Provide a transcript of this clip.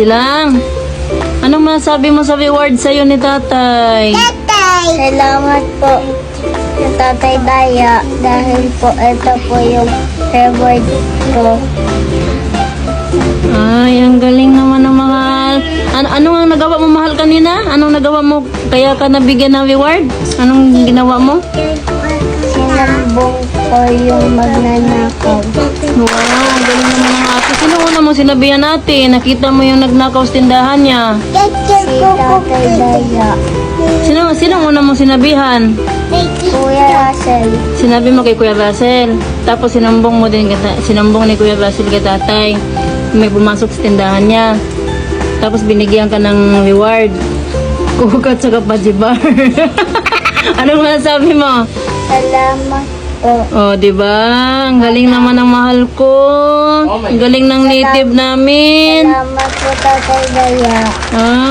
Easy lang. Anong masabi mo sa reward sa'yo ni tatay? Tatay! Salamat po Tatay Daya dahil po ito po yung reward ko. Ay, ang galing naman ng mahal. Ano, ano ang nagawa mo mahal kanina? Anong nagawa mo kaya ka nabigyan ng reward? Anong ginawa mo? Sinambong ko yung magnanakaw. Wow, ang galing naman ng ate. Sino una mo sinabihan natin? Nakita mo yung nagnakaw sa tindahan niya. Si Tatay Daya. Sino, sino una mo sinabihan? Kuya Russell. Sinabi mo kay Kuya Russell. Tapos sinambong mo din, sinambong ni Kuya Russell kay tatay. May pumasok sa tindahan niya. Tapos binigyan ka ng reward. Kukat sa kapajibar. Anong masasabi mo? Salamat po. Oh, di ba? Ang galing naman ng mahal ko. Ang galing ng native namin. Salamat po Tatay Daya. Ay,